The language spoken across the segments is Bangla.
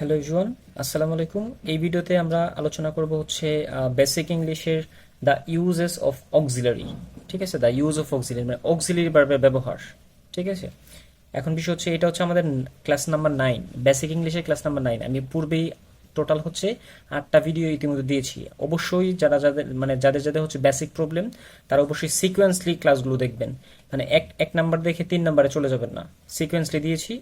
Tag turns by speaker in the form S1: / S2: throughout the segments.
S1: হ্যালো ইউজুয়ান আসসালামু আলাইকুম এই ভিডিওতে আমরা আলোচনা করব হচ্ছে বেসিক ইংলিশের দ্য ইউজেস অফ অক্সিলারি ঠিক আছে? দ্য ইউজ অফ অক্সিলারি মানে অক্সিলারি বার্বের ব্যবহার। ঠিক আছে? এখন বিষয় হচ্ছে, এটা হচ্ছে আমাদের ক্লাস নাম্বার নাইন বেসিক ইংলিশের ক্লাস নাম্বার নাইন আমি পূর্বেই টোটাল হচ্ছে আটটা ভিডিও ইতিমধ্যে দিয়েছি। অবশ্যই যারা যাদের মানে যাদের যাদের হচ্ছে বেসিক প্রবলেম তারা অবশ্যই সিকোয়েন্সলি ক্লাসগুলো দেখবেন। মানে এক এক নাম্বার দেখে তিন নাম্বারে চলে যাবেন না। সিকোয়েন্সলি দিয়েছি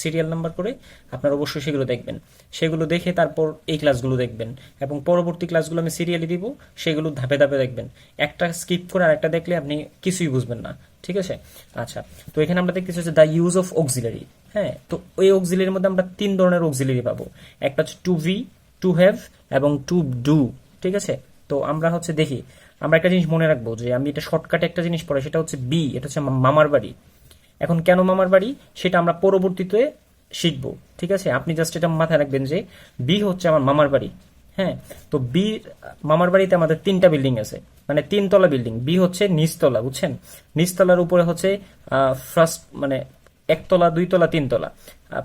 S1: সিরিয়াল নাম্বার করে আপনারা অবশ্যই সেগুলো দেখবেন। সেগুলো দেখে তারপর এই ক্লাসগুলো দেখবেন। এবং পরবর্তী ক্লাসগুলো আমি সিরিয়ালি দিব, সেগুলো ধাপে ধাপে দেখবেন। একটা স্কিপ করে আরেকটা দেখলে আপনি কিছুই বুঝবেন না। ঠিক আছে? আচ্ছা তো এখানে আমরা দেখতেছি হচ্ছে দ্য ইউজ অফ অক্সিলারি হ্যাঁ তো ওই অক্সিলারির মধ্যে আমরা তিন ধরনের অক্সিলারি পাবো। একটা হচ্ছে টু ভি টু হ্যাভ এবং টু ডু ঠিক আছে? তো আমরা হচ্ছে দেখি, আমরা একটা জিনিস মনে রাখব যে আমি এটা শর্টকাটে একটা জিনিস পড়ে, সেটা হচ্ছে বি এটা হচ্ছে মামার বাড়ি। এখন কেন মামার বাড়ি? সেটা আমরা পরবর্তীতে শিখব, ঠিক আছে? আপনি জাস্ট এটা মাথায় রাখবেন যে বি হচ্ছে আমার মামার বাড়ি হ্যাঁ? তো বি মামার বাড়িতে আমাদের তিনটা বিল্ডিং আছে মানে তিনতলা বিল্ডিং বি হচ্ছে নিচতলা, বুঝছেন? নিচতলার উপরে হচ্ছে ফার্স্ট মানে একতলা, দুইতলা, তিনতলা।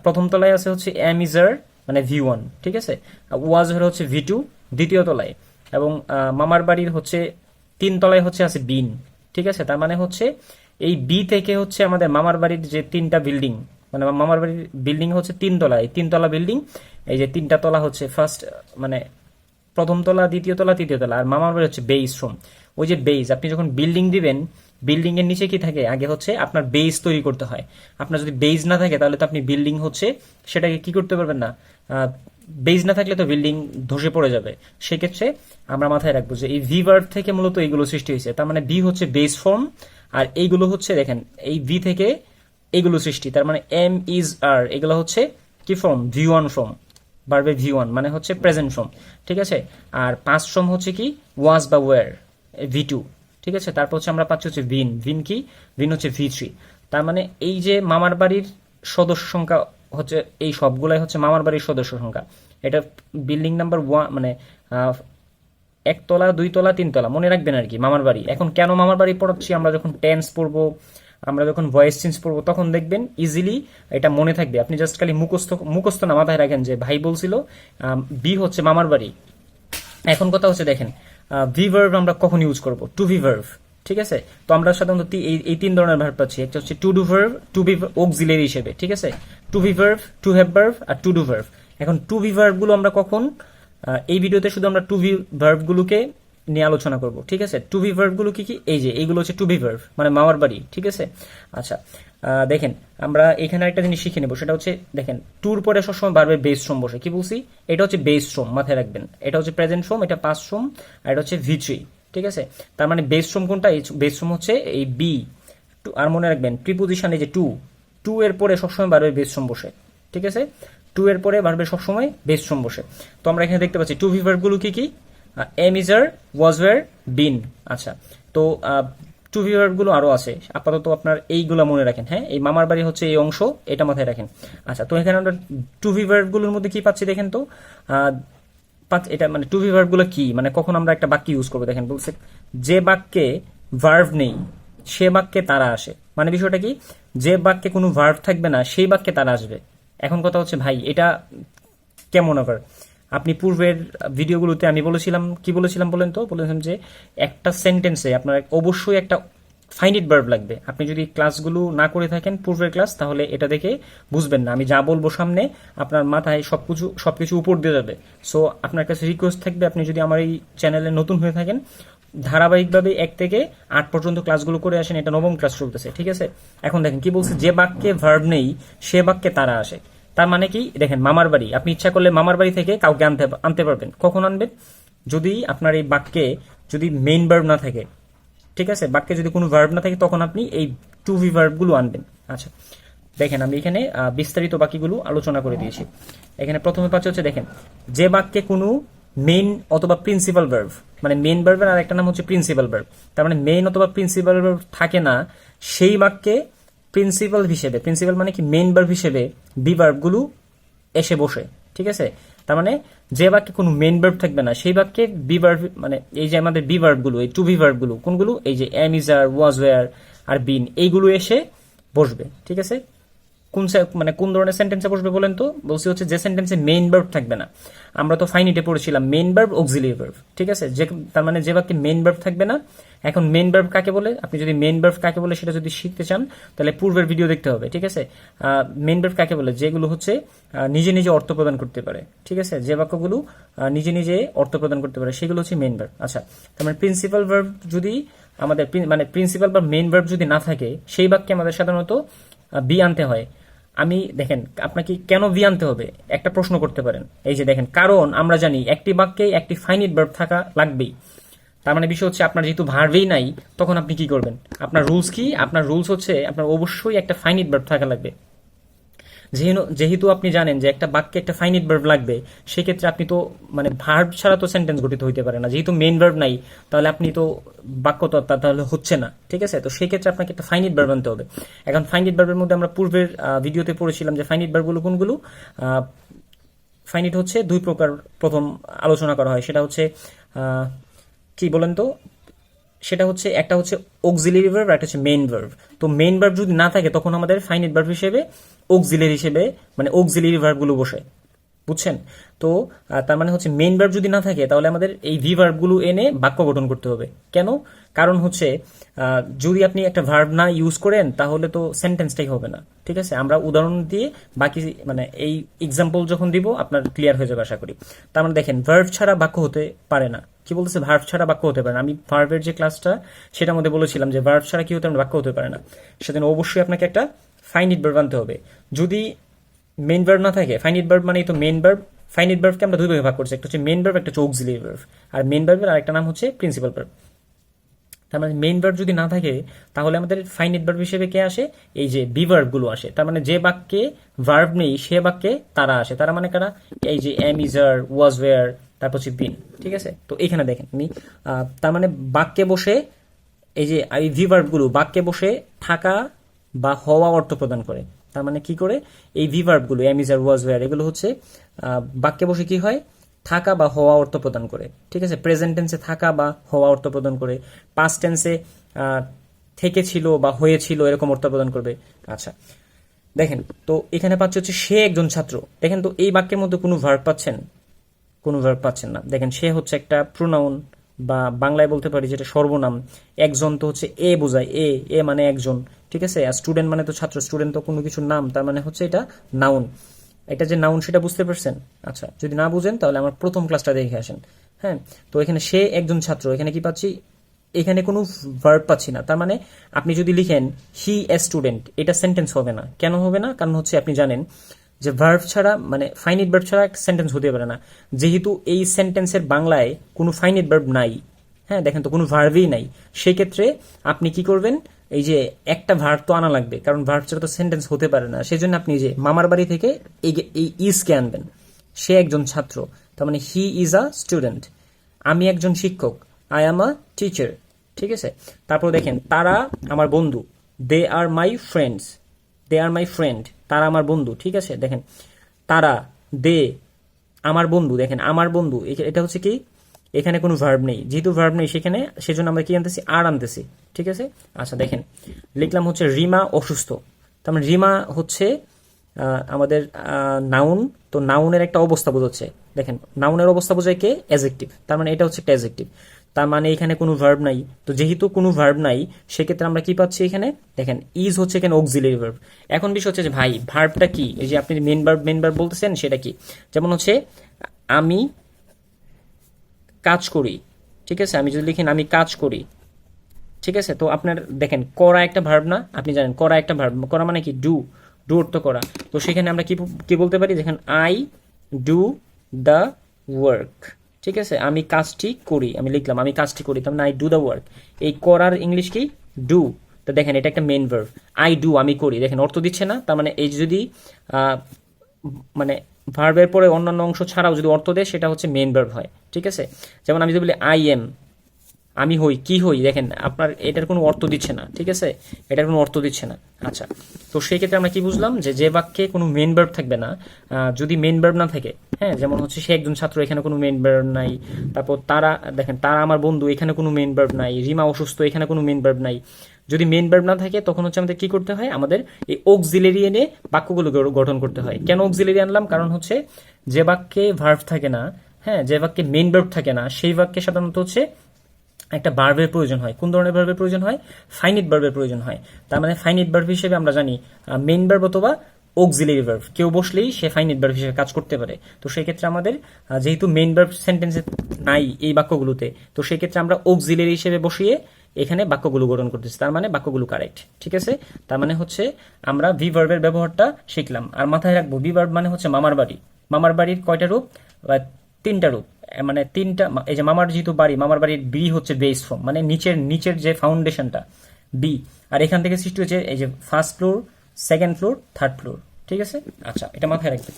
S1: প্রথম তলায় আছে হচ্ছে অ্যামিজার মানে ভি ওয়ান ঠিক আছে? ওয়াজ হচ্ছে ভি টু দ্বিতীয় তলায়। এবং মামার বাড়ির হচ্ছে তিন তলায় হচ্ছে আছে বিন, ঠিক আছে? তার মানে হচ্ছে এই বি থেকে হচ্ছে আমাদের মামার বাড়ির যে তিনটা বিল্ডিং মানে মামার বাড়ির বিল্ডিং হচ্ছে তিন তলা। এই তিনতলা বিল্ডিং এই যে তিনটা তলা হচ্ছে ফার্স্ট মানে প্রথম তলা, দ্বিতীয় তলা, তৃতীয় তলা। আর মামার বাড়ি হচ্ছে বেইস রুম ওই যে বেইস আপনি যখন বিল্ডিং দিবেন বিল্ডিং এর নিচে কি থাকে? আগে হচ্ছে আপনার বেইস তৈরি করতে হয়। আপনার যদি বেইস না থাকে, তাহলে তো আপনি বিল্ডিং হচ্ছে, সেটাকে কি করতে পারবেন না? বেইস না থাকলে তো বিল্ডিং ধসে পড়ে যাবে। সেক্ষেত্রে আমরা মাথায় রাখব যে এই ভি থেকে মূলত এইগুলো সৃষ্টি হয়েছে। তার মানে ভি হচ্ছে বেস ফর্ম আর এইগুলো হচ্ছে দেখেন, এই ভি থেকে এগুলো সৃষ্টি। তার মানে এম ইজ আর এগুলো হচ্ছে কি ফর্ম ভি ওয়ান ফর্ম বার্বে ভি ওয়ান মানে হচ্ছে প্রেজেন্ট ফর্ম ঠিক আছে? আর পাঁচ ফর্ম হচ্ছে কি? ওয়াজ বা ওয়ার ভি টু ঠিক আছে? তারপর হচ্ছে আমরা পাচ্ছি হচ্ছে ভিন ভিন কি? ভিন হচ্ছে ভি থ্রি তার মানে এই যে মামার বাড়ির সদস্য সংখ্যা হচ্ছে এই সবগুলাই হচ্ছে মামার বাড়ির সদস্য সংখ্যা। এটা বিল্ডিং নাম্বার ওয়ান মানে একতলা দুইতলা তিনতলা মনে রাখবেন আর কি, মামার বাড়ি। এখন কেন মামার বাড়ি পড়াচ্ছি? আমরা যখন টেন্স পড়ব, আমরা যখন ভয়েস চেঞ্জ পড়ব, তখন দেখবেন ইজিলি এটা মনে থাকবে। আপনি জাস্ট খালি মুখস্থ মুখস্থ না, মাথায় রাখেন যে ভাই বলছিল বি হচ্ছে মামার বাড়ি। এখন কথা হচ্ছে দেখেন ভি ভার্ভ আমরা কখন ইউজ করব? টু ভি ভার্ভ ঠিক আছে? তো আমরা সাধারণত এই তিন ধরনের ভার্ভ পাচ্ছি। একটা হচ্ছে to do verb to be auxiliary হিসেবে, ঠিক আছে? To be verb to have verb R to do verb এখন টু ভি ভার্ভগুলো আমরা কখন এই ভিডিওতে শুধু আমরা টু ভি ভার্ভ গুলোকে নিয়ে আলোচনা করব, ঠিক আছে? টু ভি ভার্ভগুলো কি কি? এই যে, এইগুলো হচ্ছে টু ভি ভার্ভ মানে মামার বাড়ি, ঠিক আছে? আচ্ছা দেখেন, আমরা এখানে একটা জিনিস শিখে নেব, সেটা হচ্ছে, দেখেন টুর পরে সবসময় বারবার বেস শ্রম বসে। কি বলছি? এটা হচ্ছে বেস শ্রম মাথায় রাখবেন। এটা হচ্ছে প্রেজেন্ট শ্রম এটা পাস শ্রম আর এটা হচ্ছে ভি থ্রি ঠিক আছে? তার মানে বেস শ্রম কোনটা? বেস শ্রম হচ্ছে এই বি আর মনে রাখবেন প্রিপোজিশন যে টু টু এর পরে সবসময় বারবার বেস শ্রম বসে, ঠিক আছে? টু এর পরে বারবার সবসময় বেস শ্রম বসে। তো আমরা এখানে দেখতে পাচ্ছি টু ভি গুলো কি কি? এম ইজার ওয়াজ ওয়ার বিন আচ্ছা। তো টু ভি গুলো আরও আছে। আপাতত আপনার এইগুলো মনে রাখেন হ্যাঁ? এই মামার বাড়ি হচ্ছে এই অংশ, এটা মাথায় রাখেন। আচ্ছা তো এখানে আমরা টু ভি গুলোর মধ্যে কি পাচ্ছি দেখেন তো? এটা মানে টু ভি গুলো কি? মানে কখন আমরা একটা বাক্য ইউজ করব দেখেন, বলছে, যে বাক্যে ভার্ভ নেই, সে বাক্যে তারা আসে। মানে বিষয়টা কি? যে বাক্যে কোনো ভার্ভ থাকবে না, সেই বাক্যে তারা আসবে। এখন কথা হচ্ছে, ভাই, এটা কেমন আবার? আপনি পূর্বের ভিডিওগুলোতে আমি বলেছিলাম, কি বলেছিলাম বলেন তো? বলেছিলাম যে একটা সেন্টেন্সে আপনার অবশ্যই একটা ফাইনিট ভার্ব লাগবে। আপনি যদি ক্লাসগুলো না করে থাকেন পূর্বের ক্লাস তাহলে এটা দেখে বুঝবেন না। আমি যা বলব সামনে, আপনার মাথায় সবকিছু সবকিছু উপর দিয়ে যাবে। সো আপনার কাছে রিকোয়েস্ট থাকবে, আপনি যদি আমার এই চ্যানেলে নতুন হয়ে থাকেন, ধারাবাহিকভাবে এক থেকে আট পর্যন্ত ক্লাসগুলো করে আসেন, এটা নবম ক্লাস চলতেছে, ঠিক আছে? এখন দেখেন, কি বলছে? যে বাক্যে ভার্ব নেই, সে বাক্যে তারা আসে। তার মানে কি? দেখেন, মামার বাড়ি। আপনি ইচ্ছা করলে মামার বাড়ি থেকে কাউকে আনতে আনতে পারবেন। কখন আনবেন? যদি আপনার এই বাক্যে যদি মেইন ভার্ব না থাকে, ঠিক আছে? বাক্যে যদি কোনো ভার্ব না থাকে, তখন আপনি এই টু ভি ভার্বগুলো আনবেন। আচ্ছা দেখেন, আমি এখানে বিস্তারিত বাকিগুলো আলোচনা করে দিয়েছি। এখানে প্রথমে পাচ্ছে হচ্ছে, দেখেন, যে বাক্যে কোনো মেইন অথবা প্রিন্সিপাল ভার্ব মানে মেইন ভার্বের আর একটা নাম হচ্ছে প্রিন্সিপাল ভার্ব তার মানে মেইন অথবা প্রিন্সিপাল ভার্ব থাকে না, সেই বাক্যে প্রিন্সিপাল হিসেবে প্রিন্সিপাল মানে কি মেন ভার্ব হিসেবে বি ভার্বগুলো এসে বসে, ঠিক আছে? তার মানে যে বাক্যে কোনো মেন ভার্ব থাকবে না, সেই বাক্যে বি ভার্ব মানে এই যে আমাদের বি ভার্বগুলো এই টু বি ভার্বগুলো কোনগুলো? এই যে অ্যামিজার ওয়াজ আর বিন এইগুলো এসে বসবে, ঠিক আছে? কোন মানে কোন ধরনের সেন্টেন্সে বসবে বলেন তো? বলছি হচ্ছে যে সেন্টেন্সে মেইন ভার্ব থাকবে না। আমরা তো ফাইনিটে পড়েছিলাম। মেইন ভার্ব অক্সিলিয়ারি ভার্ব ঠিক আছে? যে তার মানে যে বাক্যে মেইন ভার্ব থাকবে না, এখন মেইন ভার্ব কাকে বলে? আপনি যদি মেইন ভার্ব কাকে বলে সেটা যদি শিখতে চান, তাহলে পূর্বের ভিডিও দেখতে হবে, ঠিক আছে? মেইন ভার্ব কাকে বলে? যেগুলো হচ্ছে নিজে নিজে অর্থ প্রদান করতে পারে, ঠিক আছে? যে বাক্যগুলো নিজে নিজে অর্থ প্রদান করতে পারে, সেগুলো হচ্ছে মেইন ভার্ব আচ্ছা তার মানে প্রিন্সিপাল ভার্ব যদি আমাদের মানে প্রিন্সিপাল বা মেইন ভার্ব যদি না থাকে, সেই বাক্যে আমাদের সাধারণত বি আনতে হয়। আমি, দেখেন, আপনাকে কেন ভি আনতে হবে? একটা প্রশ্ন করতে পারেন। এই যে দেখেন, কারণ আমরা জানি একটি বাক্যে একটি ফাইনিট ভার্ব থাকা লাগবেই। তার মানে বিষয় হচ্ছে আপনার যেহেতু ভার্ভেই নাই, তখন আপনি কি করবেন? আপনার রুলস কি? আপনার রুলস হচ্ছে, আপনার অবশ্যই একটা ফাইনিট ভার্ব থাকা লাগবে। যেহেতু আপনি জানেন যে একটা বাক্যে একটা ফাইনিট ভার্ব লাগবে, সেক্ষেত্রে আপনি তো মানে ভার্ব ছাড়া তো সেন্টেন্স গঠিত হইতে পারে না। যেহেতু মেইন ভার্ব নাই, তাহলে আপনি তো বাক্য তো তাহলে হচ্ছে না, ঠিক আছে? তো সেক্ষেত্রে আপনাকে একটা ফাইনিট ভার্ব আনতে হবে। এখন ফাইনিট ভার্বের মধ্যে আমরা পূর্বের ভিডিওতে পড়েছিলাম যে ফাইনিট ভার্বগুলো কোনগুলো? ফাইনিট হচ্ছে দুই প্রকার প্রথম আলোচনা করা হয়। সেটা হচ্ছে কি বলেন তো? সেটা হচ্ছে একটা হচ্ছে অক্সিলারি ভার্ব একটা হচ্ছে মেইন ভার্ব তো মেইন ভার্ব যদি না থাকে, তখন আমাদের ফাইনিট ভার্ব হিসেবে অক্সিলারি হিসেবে মানে অক্সিলারি ভার্বগুলো বসে, বুঝছেন? তো তার মানে হচ্ছে মেইন ভার্ব যদি না থাকে, তাহলে আমাদের এই ভি ভার্বগুলো এনে বাক্য গঠন করতে হবে। কেন? কারণ হচ্ছে যদি আপনি একটা ভার্ব না ইউজ করেন, তাহলে তো সেন্টেন্সটাই হবে না, ঠিক আছে? আমরা উদাহরণ দিয়ে বাকি মানে এই এক্সাম্পল যখন দিব, আপনার ক্লিয়ার হয়ে যাবে আশা করি। তার মানে দেখেন ভার্ব ছাড়া বাক্য হতে পারে না। কি বলতেছে? ভার্ব ছাড়া বাক্য হতে পারে না। আমি ভার্বের যে ক্লাসটা সেটার মধ্যে বলেছিলাম যে ভার্ব ছাড়া কি হতে পারে বাক্য হতে পারে না। সেজন্য অবশ্যই আপনাকে একটা ফাইনিট ভার্ব আনতে হবে। যদি মেন ভার্ব না থাকে ফাইনিট ভার্ব মানেই তো মেন ভার্ব ফাইনিট ভার্বকে আমরা দুই ভাগে করছি, একটা হচ্ছে মেন ভার্ব একটা হচ্ছে অক্সিলারি ভার্ব আর মেন ভার্বের আরেকটা নাম হচ্ছে প্রিন্সিপাল ভার্ব তার মানে মেইন ভার্ব যদি না থাকে, তাহলে আমাদের ফাইনিট ভার্ব হিসেবে কে আসে? এই যে বি ভার্বগুলো আসে। তার মানে যে বাক্যে ভার্ব নেই, সে বাক্যে তারা আসে। তারা মানে কারা? এই যে এম ইজার ওয়াজ ওয়ার তারপর হচ্ছে বিন ঠিক আছে? তো এখানে দেখেন আমি তার মানে বাক্যে বসে, এই যে, এই ভি ভার্বগুলো বাক্যে বসে থাকা বা হওয়া অর্থ প্রদান করে। তার মানে কি করে? এই be ভার্বগুলো am is are was were, এগুলো হচ্ছে বাক্যে বসে কি হয়? থাকা বা হওয়া অর্থ প্রদান করে। ঠিক আছে? প্রেজেন্ট টেন্সে থাকা বা হওয়া অর্থ প্রদান করে। পাস্ট টেন্সে থেকে ছিল বা হয়েছিল এরকম অর্থ প্রদান করবে। আচ্ছা। দেখেন, তো এখানে পাচ্ছে হচ্ছে সে একজন ছাত্র। দেখেন তো এই বাক্যের মধ্যে কোনো ভার্ব পাচ্ছেন? কোনো ভার্ব পাচ্ছেন না। দেখেন, সে হচ্ছে একটা প্রোনাউন বা বাংলায় বলতে পারি যেটা সর্বনাম। একজন তো হচ্ছে এ বোঝায়। এ এ মানে একজন। ঠিক আছে? স্টুডেন্ট মানে তো ছাত্র স্টুডেন্ট তো কোনো কিছুর নাম, তার মানে হচ্ছে এটা নাউন এটা যে নাউন সেটা বুঝতে পারছেন? আচ্ছা যদি না বুঝেন তাহলে আমার প্রথম ক্লাসটা দেখে আসেন। হ্যাঁ? তো এখানে সে একজন ছাত্র, এখানে কি পাচ্ছি? এখানে কোনো ভার্ব পাচ্ছি না। তার মানে আপনি যদি লিখেন হি এ স্টুডেন্ট এটা সেন্টেন্স হবে না। কেন হবে না? কারণ হচ্ছে আপনি জানেন যে ভার্ব ছাড়া মানে ফাইনিট ভার্ব ছাড়া একটা সেন্টেন্স হতে পারে না। যেহেতু এই সেন্টেন্সের বাংলায় কোনো ফাইনিট ভার্ব নাই। হ্যাঁ দেখেন তো কোনো ভার্বই নাই। সেক্ষেত্রে আপনি কি করবেন? এই যে একটা ভার্ব তো আনা লাগবে, কারণ ভার্ব ছাড়া তো সেন্টেন্স হতে পারে না। সেই জন্য আপনি যে মামার বাড়ি থেকে এই ইজকে আনবেন। সে একজন ছাত্র, তার মানে হি ইজ আ স্টুডেন্ট আমি একজন শিক্ষক আই এম আ টিচার ঠিক আছে? তারপর দেখেন, তারা আমার বন্ধু দে আর my friends they R my friend তারা আমার বন্ধু, ঠিক আছে? দেখেন, তারা দে আমার বন্ধু, দেখেন, আমার বন্ধু, এটা হচ্ছে কি? এখানে কোনো ভার্ব নেই। যেহেতু ভার্ব নেই সেখানে, সেজন্য আমরা কি আনতেছি? আর আনতেছি। ঠিক আছে? আচ্ছা দেখেন। লিখলাম হচ্ছে রিমা অসুস্থ। তার মানে রিমা হচ্ছে আমাদের নাউন তো নাউনের একটা অবস্থা বোঝাচ্ছে। দেখেন নাউনের অবস্থা বোঝায় কে? অ্যাজেক্টিভ তার মানে এটা হচ্ছে একটা অ্যাজেক্টিভ তার মানে এখানে কোনো ভার্ব নাই। তো যেহেতু কোনো ভার্ব নাই, সেক্ষেত্রে আমরা কি পাচ্ছি এখানে? দেখেন ইজ হচ্ছে এখানে অক্সিলারি ভার্ব এখন বিষয় হচ্ছে যে, ভাই ভার্বটা কি? এই যে আপনি মেন ভার্ব মেন ভার্ব বলতেছেন, সেটা কি? যেমন হচ্ছে, আমি কাজ করি, ঠিক আছে? আমি যদি লিখেন আমি কাজ করি, ঠিক আছে? তো আপনার, দেখেন, করা একটা ভার্ব না, আপনি জানেন, করা একটা ভার্ব করা মানে কি? ডু ডু অর্থ করা। তো সেখানে আমরা কি কি বলতে পারি? দেখেন আই ডু দ্য ওয়ার্ক ঠিক আছে? আমি কাজটি করি, আমি লিখলাম, আমি কাজটি করি, তার মানে আই ডু দ্য ওয়ার্ক এই করার ইংলিশ কি? ডু তো দেখেন, এটা একটা মেন ভার্ব আই ডু আমি করি। দেখেন, অর্থ দিচ্ছে না, তার মানে এই যদি মানে ভার্বের পরে অন্যান্য অংশ ছাড়াও যদি অর্থ দেয়, সেটা হচ্ছে মেন ভার্ব হয়। ঠিক আছে? যেমন আমি যদি বলি আই এম আমি হই, কি হই? দেখেন, আপনার এটার কোনো অর্থ দিচ্ছে না, ঠিক আছে? এটার কোনো অর্থ দিচ্ছে না। আচ্ছা তো সেই ক্ষেত্রে আমরা কি বুঝলাম? যে যে বাক্যে কোনো মেন ভার্ব থাকবে না যদি মেন ভার্ব না থাকে হ্যাঁ? যেমন হচ্ছে, সে একজন ছাত্র, এখানে কোনো মেন ভার্ব নাই। তারপর, তারা, দেখেন, তারা আমার বন্ধু, এখানে কোনো মেন ভার্ব নাই। রিমা অসুস্থ, এখানে কোনো মেন ভার্ব নাই। যদি মেন ভার্ব না থাকে, তখন হচ্ছে আমাদের কি করতে হয়? আমাদের এই অক্সিলারি এনে বাক্যগুলো গঠন করতে হয়। কেন অক্সিলারি আনলাম? কারণ হচ্ছে, যে বাক্যে ভার্ভ থাকে না হ্যাঁ যে বাক্যে মেন ভার্ব থাকে না, সেই বাক্যে সাধারণত হচ্ছে একটা বার্বের প্রয়োজন হয়। কোন ধরনের বার্বের প্রয়োজন হয়? ফাইনিট বার্বের প্রয়োজন হয়। তার মানে ফাইনিট বার্ব হিসেবে আমরা জানি মেন বার্ব অথবা অক্সিলারি ভার্ব কেউ বসলেই সে ফাইনিট বার্ব হিসেবে কাজ করতে পারে। তো সেই ক্ষেত্রে আমাদের যেহেতু মেন বার্ব সেন্টেন্সে নাই এই বাক্যগুলোতে, তো সেই ক্ষেত্রে আমরা অক্সিলারি হিসেবে বসিয়ে এখানে বাক্যগুলো গঠন করতেছি। তার মানে বাক্যগুলো কারেক্ট ঠিক আছে? তার মানে হচ্ছে আমরা ভি ভার্বের ব্যবহারটা শিখলাম। আর মাথায় রাখব ভি ভার্ব মানে হচ্ছে মামার বাড়ি। মামার বাড়ির কয়টা রূপ? তিনটা রূপ। মানে তিনটা এই যে মামার যেহেতু বাড়ি, মামার বাড়ির বি হচ্ছে বেস ফর্ম মানে নিচের নিচের যে ফাউন্ডেশনটা বি আর এখান থেকে সৃষ্টি হচ্ছে এই যে first floor second floor third floor ঠিক আছে? আচ্ছা এটা মাথায় রাখবেন।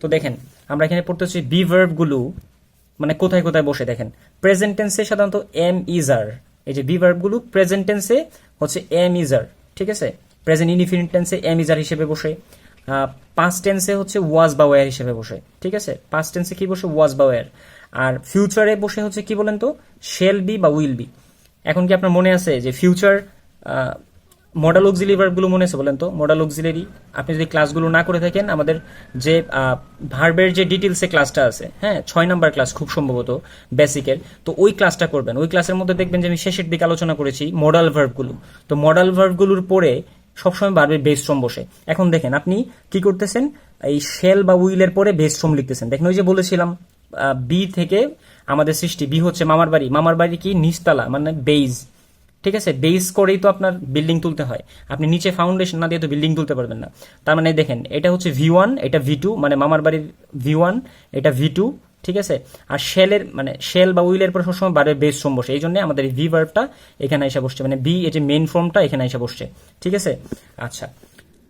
S1: তো দেখেন, আমরা এখানে পড়তে হচ্ছে বি ভার্বগুলো মানে কোথায় কোথায় বসে? দেখেন প্রেজেন্ট টেন্সে সাধারণত এম ইজার এই যে বি ভার্বগুলো প্রেজেন্ট টেন্সে হচ্ছে এম ইজার ঠিক আছে? প্রেজেন্ট ইনডিফিনিট টেন্সে এম ইজার হিসেবে বসে। পাস্ট টেন্সে হচ্ছে ওয়াজ বা ওয়ার হিসেবে বসে, ঠিক আছে? পাস্ট টেন্সে কি বসে? ওয়াজ বা ওয়ার আর ফিউচারে বসে হচ্ছে কি বলেন তো? শেল বি বা উইল বি এখন কি আপনার মনে আছে যে ফিউচার মডেল অক্সিলারি ভার্বগুলো মনে আছে বলেন তো? মডেল অক্সিলারি আপনি যদি ক্লাসগুলো না করে থাকেন, আমাদের যে ভার্বের যে ডিটেলসে ক্লাসটা আছে হ্যাঁ ছয় নাম্বার ক্লাস খুব সম্ভবত বেসিকের তো ওই ক্লাসটা করবেন। ওই ক্লাসের মধ্যে দেখবেন যে আমি শেষের দিকে আলোচনা করেছি মডেল ভার্বগুলো তো মডেল ভার্বগুলোর পরে সবসময় বারবার বেস শ্রম বসে। এখন দেখেন, আপনি কি করতেছেন? এই শেল বা উইলের পরে বেস শ্রম লিখতেছেন। দেখেন, ওই যে বলেছিলাম বি থেকে আমাদের সৃষ্টি, বি হচ্ছে মামার বাড়ি। মামার বাড়ি কি? নিচতলা মানে বেইজ। ঠিক আছে? বেস করেই তো আপনার বিল্ডিং তুলতে হয়। আপনি নিচে ফাউন্ডেশন না দিয়ে তো বিল্ডিং তুলতে পারবেন না। তার মানে দেখেন, এটা হচ্ছে ভি ওয়ান, এটা ভি টু মানে মামার বাড়ির ভি ওয়ান, এটা ভি টু ঠিক আছে? আর শেলের মানে শেল বা উইলের পরে সবসময় বারের বেস ফর্ম বসে। এই জন্য আমাদের ভি ভার্বটা এখানে এসে বসছে। মানে বি এই যে মেন ফর্মটা এখানে এসে বসছে। ঠিক আছে? আচ্ছা।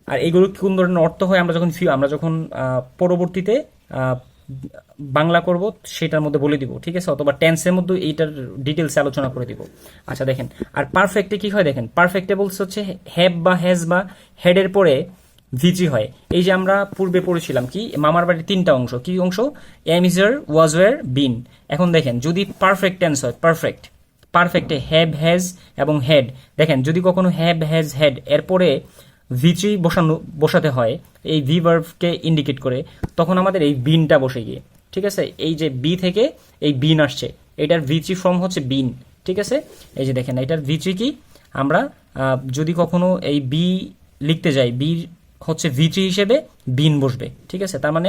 S1: আর এগুলো কোন ধরনের অর্থ হয়? আমরা যখন আমরা যখন পরবর্তীতে বাংলা করব, সেটার মধ্যে বলে দিব। ঠিক আছে? অথবা টেন্সের মধ্যে এইটার ডিটেলস আলোচনা করে দিব। আচ্ছা দেখেন। আর পারফেক্টে কি হয়? দেখেন পারফেক্টে বলছে হচ্ছে হ্যাভ বা হ্যাজ বা হেডের পরে ভিজি হয়। এই যে আমরা পূর্বে পড়েছিলাম কি, মামার বাড়ির তিনটা অংশ। কি অংশ? এম ইজার ওয়াজ ওয়ার বিন এখন দেখেন, যদি পারফেক্ট টেন্স হয় পারফেক্ট পারফেক্টে হ্যাভ হ্যাজ এবং হেড দেখেন, যদি কখনো হ্যাভ হ্যাজ হেড এরপরে ভিচি বসানো, বসাতে হয়, এই ভি ভার্ভকে ইন্ডিকেট করে, তখন আমাদের এই বিনটা বসে গিয়ে। ঠিক আছে? এই যে বি থেকে এই বিন আসছে। এটার ভিচি ফর্ম হচ্ছে বিন ঠিক আছে? এই যে দেখেন, এটার ভিচি কি? আমরা যদি কখনো এই বি লিখতে যাই বি হচ্ছে ভিচি হিসেবে বিন বসবে, ঠিক আছে? তার মানে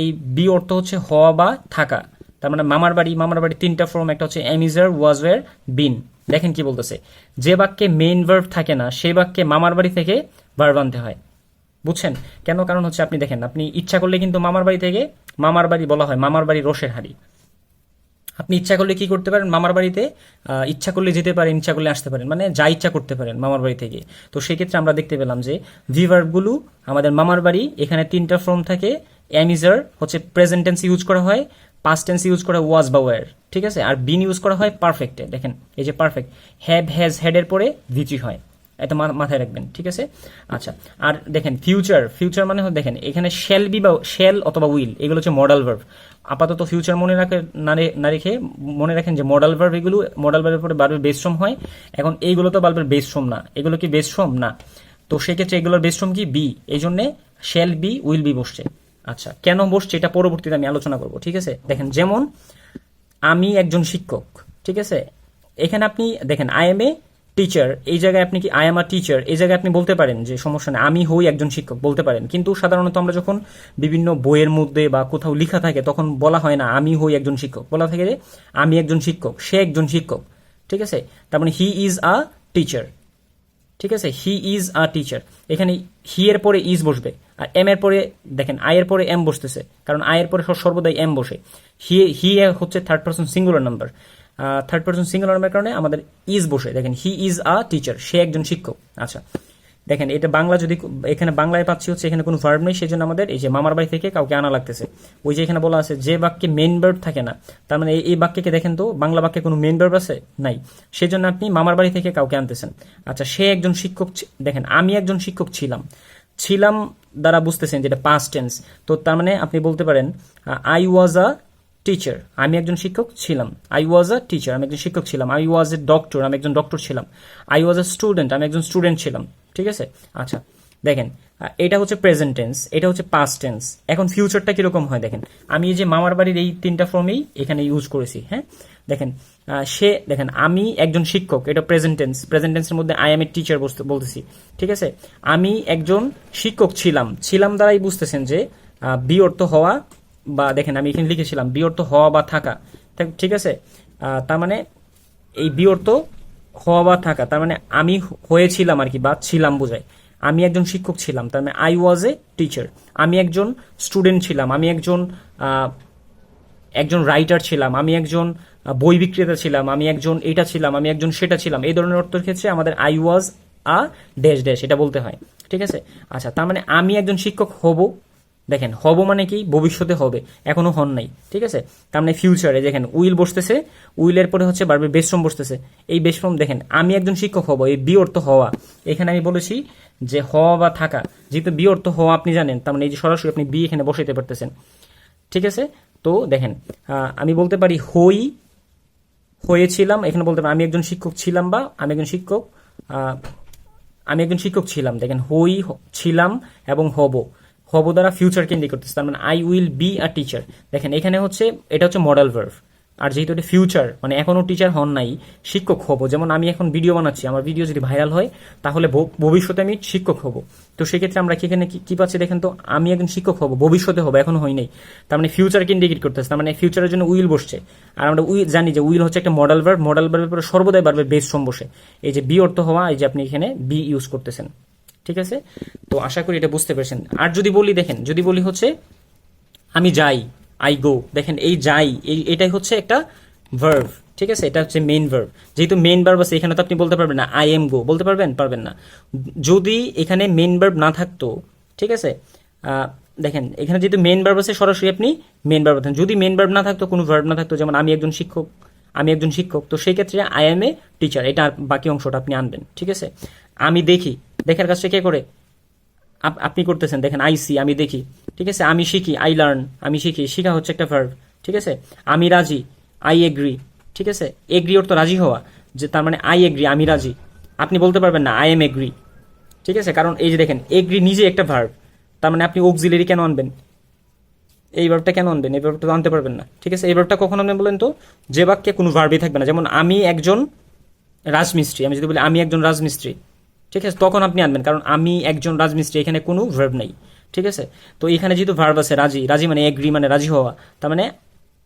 S1: এই বি অর্থ হচ্ছে হওয়া বা থাকা। তার মানে মামার বাড়ি মামার বাড়ি তিনটা ফর্ম একটা হচ্ছে অ্যামিজার ওয়াজ ওয়ার বিন দেখেন কি বলতেছে, যে বাক্যে মেইন ভার্ব থাকে না, সেই বাক্যে মামার বাড়ি থেকে ভার্ব আনতে হয়। বুঝছেন? কেন? কারণ হচ্ছে আপনি দেখেন, আপনি ইচ্ছা করলে কিন্তু মামার বাড়ি থেকে মামার বাড়ি বলা হয়, মামার বাড়ি রসের হাড়ি। আপনি ইচ্ছা করলে কি করতে পারেন? মামার বাড়িতে ইচ্ছা করলে যেতে পারেন, ইচ্ছা করলে আসতে পারেন। মানে যা ইচ্ছা করতে পারেন মামার বাড়ি থেকে তো সেক্ষেত্রে আমরা দেখতে পেলাম যে ভিভার্বগুলো আমাদের মামার বাড়ি, এখানে তিনটা ফর্ম থাকে। অ্যামিজার হচ্ছে প্রেজেন্ট টেন্স ইউজ করা হয় পাস্ট টেন্স ইউজ করা ওয়াজ বা ওয়ার ঠিক আছে? আর বিন ইউজ করা হয় পারফেক্টে দেখেন, এই যে পারফেক্ট হ্যাভ হ্যাজ হেডের পরে ভিচি হয়। এটা মাথায় রাখবেন, ঠিক আছে? আচ্ছা আর দেখেন ফিউচার ফিউচার মানে দেখেন, এখানে শেল বি বা শেল অথবা উইল এগুলো হচ্ছে মডেল ভার্ব আপাতত ফিউচার মনে রাখে না রেখে মনে রাখেন যে মডেল ভার্ভ এগুলো মডেল ভার্বের পরে বারবার বেশ্রম হয়। এখন এইগুলো তো বারবার বেশ্রম না। এগুলো কি বেশ্রম না। তো সেক্ষেত্রে এগুলোর বেশ্রম কি? বি এই জন্যে শেল বি উইল বি বসছে। আচ্ছা কেন বসছে? এটা পরবর্তীতে আমি আলোচনা করব, ঠিক আছে? দেখেন, যেমন আমি একজন শিক্ষক, ঠিক আছে? এখানে আপনি দেখেন আই এম এ টিচার এই জায়গায় আপনি কি আই এম আ টিচার এই জায়গায় আপনি বলতে পারেন যে সমস্যা নেই, আমি হই একজন শিক্ষক, বলতে পারেন। কিন্তু সাধারণত আমরা যখন বিভিন্ন বইয়ের মধ্যে বা কোথাও লেখা থাকে, তখন বলা হয় না, আমি হই একজন শিক্ষক। বলা থাকে যে, আমি একজন শিক্ষক, সে একজন শিক্ষক। ঠিক আছে? তার মানে হি ইজ আ টিচার ঠিক আছে? হি ইজ আ টিচার এখানে হি এর পরে ইজ বসবে, আর এম এর পরে, দেখেন আই এর পরে এম বসতেছে, কারণ আই এর পরে সর্বদাই এম বসে। হি হি হচ্ছে third person singular number third person singular number কারণে আমাদের ইজ বসে। দেখেন হি ইজ আ টিচার সে একজন শিক্ষক। আচ্ছা দেখেন, এটা বাংলা যদি এখানে বাংলায় পাচ্ছি হচ্ছে, এখানে কোনো ভার্ব নেই, সেজন্য আমাদের এই যে মামার বাড়ি থেকে কাউকে আনা লাগতেছে। ওই যে এখানে বলা আছে, যে বাক্যে মেন ভার্ব থাকে না, তার মানে এই- বাক্যকে দেখেন তো, বাংলা বাক্যে কোনো মেন ভার্ব আছে? নাই। সেজন্য আপনি মামার বাড়ি থেকে কাউকে আনতেছেন। আচ্ছা সে একজন শিক্ষক দেখেন, আমি একজন শিক্ষক ছিলাম। ছিলাম দ্বারা বুঝতেছেন যেটা পাস্ট টেন্স তো তার মানে আপনি বলতে পারেন আই ওয়াজ আ টিচার আমি একজন শিক্ষক ছিলাম। আই ওয়াজ আ টিচার আমি একজন শিক্ষক ছিলাম। আই ওয়াজ এ ডক্টর আমি একজন ডক্টর ছিলাম। আই ওয়াজ এ স্টুডেন্ট আমি একজন স্টুডেন্ট ছিলাম। ঠিক আছে? আচ্ছা দেখেন এটা হচ্ছে প্রেজেন্ট টেন্স এটা হচ্ছে পাস্ট টেন্স এখন ফিউচারটা কীরকম হয় দেখেন? আমি এই যে মামার বাড়ির এই তিনটা ফর্মেই এখানে ইউজ করেছি হ্যাঁ? দেখেন সে, দেখেন, আমি একজন শিক্ষক, এটা প্রেজেন্ট টেন্স প্রেজেন্ট টেন্সের মধ্যে আই এম এ টিচার বলতেছি। ঠিক আছে? আমি একজন শিক্ষক ছিলাম। ছিলাম দ্বারাই বুঝতেছেন যে বি অর্থ হওয়া বা দেখেন আমি এখানে লিখেছিলাম বি অর্থ হওয়া বা থাকা। ঠিক আছে? তার মানে এই বি অর্থ হওয়া বা থাকা, তার মানে আমি হয়েছিলাম আর কি বা ছিলাম বোঝায় আমি একজন শিক্ষক ছিলাম, তার মানে আই ওয়াজ এ টিচার আমি একজন স্টুডেন্ট ছিলাম, আমি একজন একজন রাইটার ছিলাম, আমি একজন বই বিক্রেতা ছিলাম, আমি একজন এটা ছিলাম, আমি একজন সেটা ছিলাম। এই ধরনের অর্থের ক্ষেত্রে আমাদের I was a dash dash এটা বলতে হয়। ঠিক আছে? আচ্ছা তার মানে আমি একজন শিক্ষক হব দেখেন, হব মানে কি? ভবিষ্যতে হবে। এখনও হন নাই, ঠিক আছে? তার মানে ফিউচারে দেখেন, উইল বসতেছে, উইলের পরে হচ্ছে বারবার বেশরম বসতেছে। এই বেশরম দেখেন, আমি একজন শিক্ষক হব, এই বি অর্থ হওয়া। এখানে আমি বলেছি যে হওয়া বা থাকা, যেহেতু বি অর্থ হওয়া আপনি জানেন, তার মানে এই যে সরাসরি আপনি বি এখানে বসাইতে পারতেছেন। ঠিক আছে? তো, দেখেন আমি বলতে পারি হই, হয়েছিলাম, এখানে বলতে পারি আমি একজন শিক্ষক ছিলাম বা আমি একজন শিক্ষক আমি একজন শিক্ষক ছিলাম, দেখেন, হই ছিলাম এবং হব। হব দ্বারা ফিউচারকে ইন্ডিকেট করতেছে, তার মানে I will be a teacher দেখেন, এখানে হচ্ছে, এটা হচ্ছে মডেল ভার্ভ আর যেহেতু এটা ফিউচার মানে এখনও টিচার হন নাই, শিক্ষক হব। যেমন আমি এখন ভিডিও বানাচ্ছি, আমার ভিডিও যদি ভাইরাল হয়, তাহলে ভবিষ্যতে আমি শিক্ষক হব। তো সেক্ষেত্রে আমরা কি এখানে কি- কি পাচ্ছি দেখেন তো, আমি একজন শিক্ষক হব, ভবিষ্যতে হব, এখনও হয় নাই। তার মানে ফিউচারকে ইন্ডিকেট করতেছে, তার মানে ফিউচারের জন্য উইল বসছে। আর আমরা উইল জানি যে উইল হচ্ছে একটা মডেল ভার্ব মডেল ভার্বের পরে সর্বদাই বাড়বে বেস সম বসে এই যে বি অর্থ হওয়া, এই যে আপনি এখানে বি ইউজ করতেছেন। ঠিক আছে? তো আশা করি এটা বুঝতে পেরেছেন। আর যদি বলি, দেখেন, যদি বলি হচ্ছে, আমি যাই আই গো দেখেন, এই যাই, এই, এটাই হচ্ছে একটা ভার্ভ ঠিক আছে? এটা হচ্ছে মেইন ভার্ভ যেহেতু মেইন ভার্ব আছে, এখানে তো আপনি বলতে পারবেন না আই এম গো বলতে পারবেন? পারবেন না। যদি এখানে মেইন ভার্ব না থাকতো, ঠিক আছে? দেখেন, এখানে যেহেতু মেইন ভার্ব আছে, সরাসরি আপনি মেইন ভার্ব যদি মেইন ভার্ব না থাকতো, কোনো ভার্ব না থাকতো, যেমন আমি একজন শিক্ষক আমি একজন শিক্ষক, তো সেই ক্ষেত্রে আই এম এ টিচার এটা বাকি অংশটা আপনি আনবেন, ঠিক আছে? আমি দেখি, দেখার কাজটা কে করে? আপ- আপনি করতেছেন, দেখেন আই সি আমি দেখি, ঠিক আছে? আমি শিখি আই লার্ন আমি শিখি, শিখা হচ্ছে একটা ভার্ব ঠিক আছে? আমি রাজি আই এগ্রি ঠিক আছে? এগ্রি ওর তো রাজি হওয়া, যে তার মানে আই এগ্রি আমি রাজি। আপনি বলতে পারবেন না আই এম এগ্রি ঠিক আছে? কারণ এই যে দেখেন এগ্রি নিজে একটা ভার্ব তার মানে আপনি অক্সিলারি কেন আনবেন? এই ভার্বটা কেন আনবেন? এই ভার্বটা আনতে পারবেন না। ঠিক আছে? এই ভার্বটা কখন আনবেন বলেন তো? যে বাক্যে কোনো ভার্বই থাকবে না। যেমন আমি একজন রাজমিস্ত্রি, আমি যদি বলি আমি একজন রাজমিস্ত্রি, ঠিক আছে? তখন আপনি আনবেন, কারণ আমি একজন রাজমিস্ত্রি, এখানে কোনো ভার্ব নেই। ঠিক আছে? তো এখানে যেহেতু ভার্ব আছে, রাজি রাজি মানে এগ্রি মানে রাজি হওয়া। তার মানে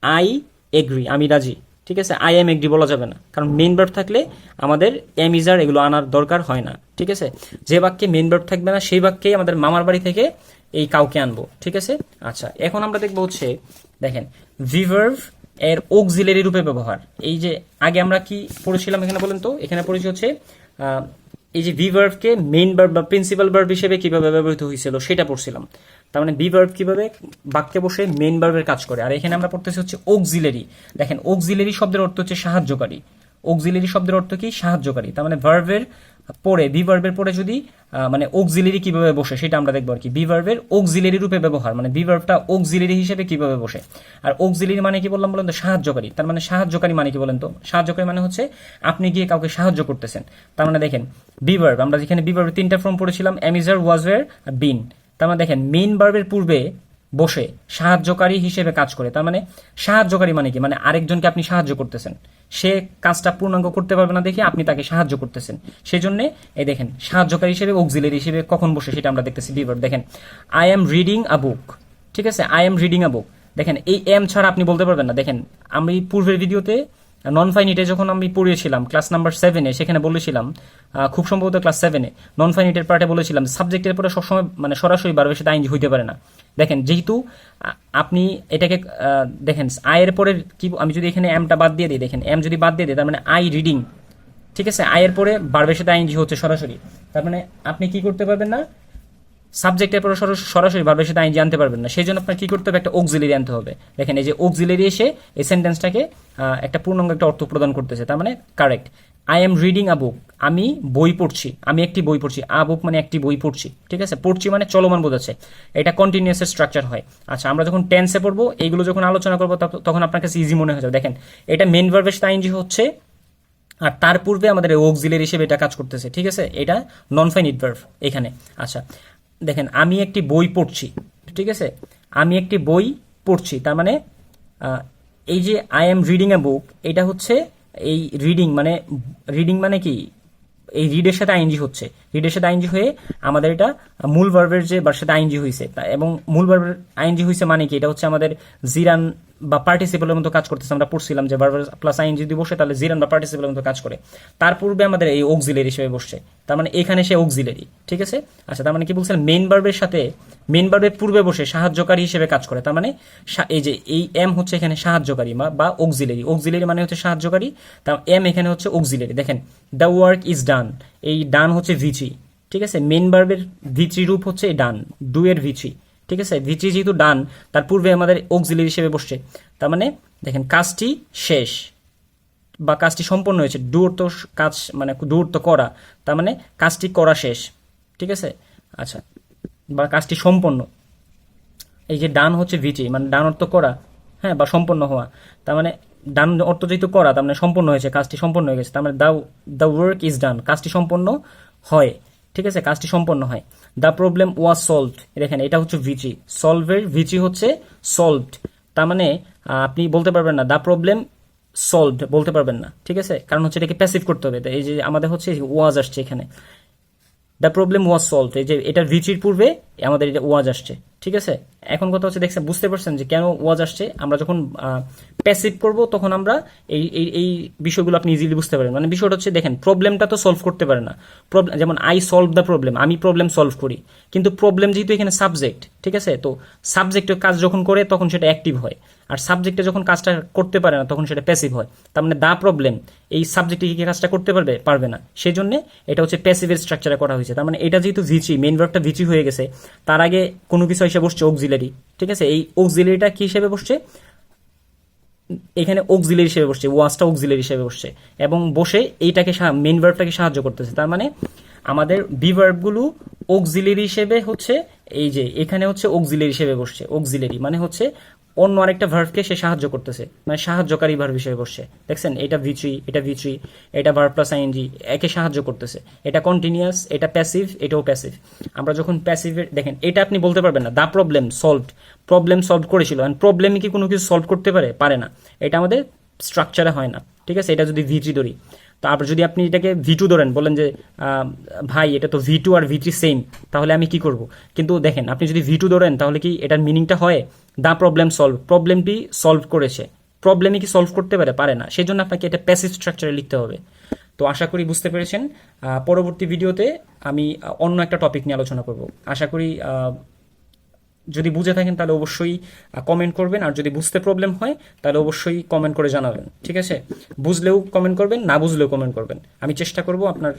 S1: আই এগ্রি আমি রাজি। ঠিক আছে? আই এম এগ্রি বলা যাবে না। কারণ মেন ভার্ব থাকলে আমাদের এম ইজার এগুলো আনার দরকার হয় না। ঠিক আছে? যে বাক্যে মেন ভার্ব থাকবে না, সেই বাক্যেই আমাদের মামার বাড়ি থেকে এই কাউকে আনব, ঠিক আছে? আচ্ছা এখন আমরা দেখব হচ্ছে, দেখেন ভিভার্ভ এর অক্সিলারি রূপে ব্যবহার। এই যে, আগে আমরা কি পড়েছিলাম এখানে বলেন তো? এখানে পড়েছি হচ্ছে এই যে ভিভার্ভকে মেইন ভার্ব বা প্রিন্সিপাল ভার্ব হিসেবে কীভাবে ব্যবহৃত হয়েছিল সেটা পড়ছিলাম। তার মানে ভিভার্ভ কীভাবে বাক্যে বসে মেইন ভার্বের কাজ করে। আর এখানে আমরা পড়তেছি হচ্ছে অক্সিলারি দেখেন অক্সিলারি শব্দের অর্থ হচ্ছে সাহায্যকারী। অক্সিলারি শব্দের অর্থ কি? সাহায্যকারী। তার মানে ভার্বের পরে বিভার্বের পরে যদি মানে অক্সিলারি কীভাবে বসে, সেটা আমরা দেখব আর কি। বিভার্বের অক্সিলারি রূপে ব্যবহার মানে বিভার্বটা অক্সিলারি হিসেবে কীভাবে বসে। আর অক্সিলারি মানে কি বললাম বলেন তো, সাহায্যকারী। তার মানে সাহায্যকারী মানে কি বলেন তো? সাহায্যকারী মানে হচ্ছে, আপনি গিয়ে কাউকে সাহায্য করতেছেন। তার মানে দেখেন বিভার্ব আমরা যেখানে বিভার্বের তিনটা ফর্ম পড়েছিলাম অ্যামিজার ওয়াজওয়ার বিন তার মানে দেখেন মেইন ভার্বের পূর্বে বসে সাহায্যকারী হিসেবে কাজ করে। তার মানে সাহায্যকারী মানে কি? মানে আরেকজনকে আপনি সাহায্য করতেছেন। সে কাজটা পূর্ণাঙ্গ করতে পারবে না দেখে আপনি তাকে সাহায্য করতেছেন। সেই জন্য এই দেখেন, সাহায্যকারী হিসেবে অক্সিলারি হিসেবে কখন বসে সেটা আমরা দেখতেছি। বিবার দেখেন I am reading a book ঠিক আছে? I am reading a book দেখেন, এই এম ছাড়া আপনি বলতে পারবেন না। দেখেন, আমি পূর্বের ভিডিওতে নন ফাইনিটে যখন আমি পড়িয়েছিলাম ক্লাস নাম্বার সেভেনে সেখানে বলেছিলাম খুব সম্ভবত ক্লাস সেভেনে নন ফাইনিটের পার্টে বলেছিলাম সাবজেক্টের পরে সবসময় মানে সরাসরি বারবার সেটা আইন হইতে পারে না। দেখেন, যেহেতু আপনি এটাকে দেখেন আয়ের পরে কি, আমি যদি এখানে এমটা বাদ দিয়ে দিই, দেখেন এম যদি বাদ দিয়ে দিই, তার মানে আই রিডিং ঠিক আছে? আয়ের পরে বারবার সেটা আইনজি হচ্ছে সরাসরি। তার মানে আপনি কি করতে পারবেন না? সাবজেক্টের পরে সরাসরি সেটা আইন জানতে পারবেন না। সেই জন্য আপনার কি করতে হবে? একটা অক্সিলারি আনতে হবে। দেখেন, এই যে অক্সিলারি এসে এই সেন্টেন্সটাকে একটা পূর্ণাঙ্গ একটা অর্থ প্রদান করতেছে। তার মানে correct I am reading a book আমি বই পড়ছি। আমি একটি বই পড়ছি। আ বুক মানে একটি বই পড়ছি। ঠিক আছে? পড়ছি মানে চলমান বোঝাচ্ছে এটা কন্টিনিউসের স্ট্রাকচার হয়। আচ্ছা আমরা যখন টেন্সে পড়ব, এইগুলো যখন আলোচনা করব তখ- তখন আপনার কাছে ইজি মনে হয়ে যাবে। দেখেন, এটা মেন ভার্বের সাথে আইনজি হচ্ছে, আর তার পূর্বে আমাদের অক্সিলের হিসেবে এটা কাজ করতেছে। ঠিক আছে? এটা নন ফাইনিট ভার্ভ এখানে। আচ্ছা দেখেন, আমি একটি বই পড়ছি, ঠিক আছে? আমি একটি বই পড়ছি, তার মানে এই যে I am reading a book এটা হচ্ছে এই রিডিং মানে রিডিং মানে কি? এই রিডের সাথে আইনজি হচ্ছে। রিডের সাথে আইনজি হয়ে আমাদের এটা মূল ভার্বের যে বার সাথে আইনজি হয়েছে এবং মূল ভার্বের আইনজি হয়েছে মানে কি? এটা হচ্ছে আমাদের জিরান বা পার্টিসিপেলের মতো কাজ করতেছে। আমরা পড়ছিলাম যে ভার্বের প্লাস আইন যদি বসে, তাহলে জিরান বা পার্টিসিপেলের মতো কাজ করে। তার পূর্বে আমাদের এই অক্সিলেরি হিসেবে বসছে। তার মানে এখানে সে অক্সিলেরি ঠিক আছে? আচ্ছা তার মানে কি বলছেন মেন বার্বের সাথে মেন ভার্বের পূর্বে বসে সাহায্যকারী হিসেবে কাজ করে। তার মানে এই যে এই এম হচ্ছে এখানে সাহায্যকারী বা- অক্সিলেরি অক্সিলেরি মানে হচ্ছে সাহায্যকারী তার এম এখানে হচ্ছে অক্সিলেরি দেখেন দ্য ওয়ার্ক ইজ ডান এই ডান হচ্ছে ভিচি ঠিক আছে? মেন ভার্বের ভিচি রূপ হচ্ছে ডান ডু এর ভিচি ঠিক আছে? ভিচি যেহেতু ডান, তার পূর্বে আমাদের অক্সিলারি হিসেবে বসছে। তার মানে দেখেন, কাজটি শেষ বা কাজটি সম্পন্ন হয়েছে। ডুর তো কাজ মানে ডুর তো করা। তার মানে কাজটি করা শেষ। ঠিক আছে? আচ্ছা বা কাজটি সম্পন্ন। এই যে ডান হচ্ছে ভিচি মানে ডান অর্থ করা হ্যাঁ বা সম্পন্ন হওয়া। তার মানে ডান অর্থ যেহেতু করা, তার মানে সম্পন্ন হয়েছে, কাজটি সম্পন্ন হয়ে গেছে। তার মানে the the work is done কাজটি সম্পন্ন হয়। ঠিক আছে, কাজটি সম্পন্ন হয়। দ্য প্রবলেম ওয়াজ সলভড দেখেন, এটা হচ্ছে ভিচি সলভের ভিচি হচ্ছে সলভড তার মানে আপনি বলতে পারবেন না দ্য প্রবলেম সলভড বলতে পারবেন না, ঠিক আছে? কারণ হচ্ছে এটাকে প্যাসিভ করতে হবে। এই যে আমাদের হচ্ছে ওয়াজ আসছে এখানে। দ্য প্রবলেম ওয়াজ সলভ এই যে এটা ভিচির পূর্বে, আমাদের এটা ওয়াজ আসছে, ঠিক আছে? এখন কথা হচ্ছে, দেখছেন, বুঝতে পারছেন যে কেন ওয়াজ আসছে? আমরা যখন প্যাসিভ করব, তখন আমরা এই এই এই বিষয়গুলো আপনি ইজিলি বুঝতে পারেন মানে বিষয়টা হচ্ছে, দেখেন প্রবলেমটা তো সলভ করতে পারে না। প্রবলেম যেমন আই সলভ দ্য প্রবলেম আমি প্রবলেম সলভ করি। কিন্তু প্রবলেম যেহেতু এখানে সাবজেক্ট ঠিক আছে? তো সাবজেক্টের কাজ যখন করে, তখন সেটা অ্যাক্টিভ হয়। আর সাবজেক্টে যখন কাজটা করতে পারে না, তখন সেটা প্যাসিভ হয়। তার মানে দা প্রবলেম এই সাবজেক্টে কি কাজটা করতে পারবে? পারবে না। সেই জন্য এটা হচ্ছে প্যাসিভের স্ট্রাকচারে করা হয়েছে। তার মানে এটা যেহেতু ভিচি মেইন ভার্বটা ভিচি হয়ে গেছে, তার আগে কোনো কিছু এসে বসছে অক্সিলারি ঠিক আছে? এই অক্সিলারিটা কি হিসেবে বসছে? এখানে অক্সিলারি হিসেবে বসছে ওয়াসটা অক্সিলারি হিসেবে বসছে। এবং বসে এইটাকে মেন ভার্বটাকে সাহায্য করতেছে। তার মানে আমাদের বি ভার্বগুলো অক্সিলারি হিসেবে হচ্ছে, এই যে, এখানে হচ্ছে অক্সিলারি হিসেবে বসছে। অক্সিলারি মানে হচ্ছে অন্য আরেকটা ভার্বকে সে সাহায্য করতেছে। মানে সাহায্যকারী ভার্ব হিসেবে বসছে। দেখছেন? এটা ভিচি এটা ভিচি এটা ভার্ব প্লাস আইএনজি একে সাহায্য করতেছে। এটা কন্টিনিউয়াস এটা প্যাসিভ এটাও প্যাসিভ আমরা যখন প্যাসিভের দেখেন, এটা আপনি বলতে পারবেন না। The problem solved problem solve করেছিল। অ্যান্ড প্রবলেমে কি কোনো কিছু সলভ করতে পারে? পারে না। এটা আমাদের স্ট্রাকচারে হয় না। ঠিক আছে? এটা যদি ভিচি ধরি। তারপর যদি আপনি এটাকে ভি টু ধরেন, বলেন যে ভাই, এটা তো ভি টু আর ভি থ্রি সেম তাহলে আমি কি করব? কিন্তু দেখেন, আপনি যদি ভি টু ধরেন, তাহলে কি এটার মিনিংটা হয়? দা প্রবলেম সলভ প্রবলেমটি সলভ করেছে। প্রবলেমে কি সলভ করতে পারে? পারে না। সেই জন্য আপনাকে এটা প্যাসিভ স্ট্রাকচারে লিখতে হবে। তো আশা করি বুঝতে পেরেছেন। পরবর্তী ভিডিওতে আমি অন্য একটা টপিক নিয়ে আলোচনা করব। আশা করি যদি বুঝে থাকেন, তাহলে অবশ্যই কমেন্ট করবেন। আর যদি বুঝতে প্রবলেম হয়, তাহলে অবশ্যই কমেন্ট করে জানাবেন। ঠিক আছে? বুঝলেও কমেন্ট করবেন, না বুঝলেও কমেন্ট করবেন। আমি চেষ্টা করব আপনার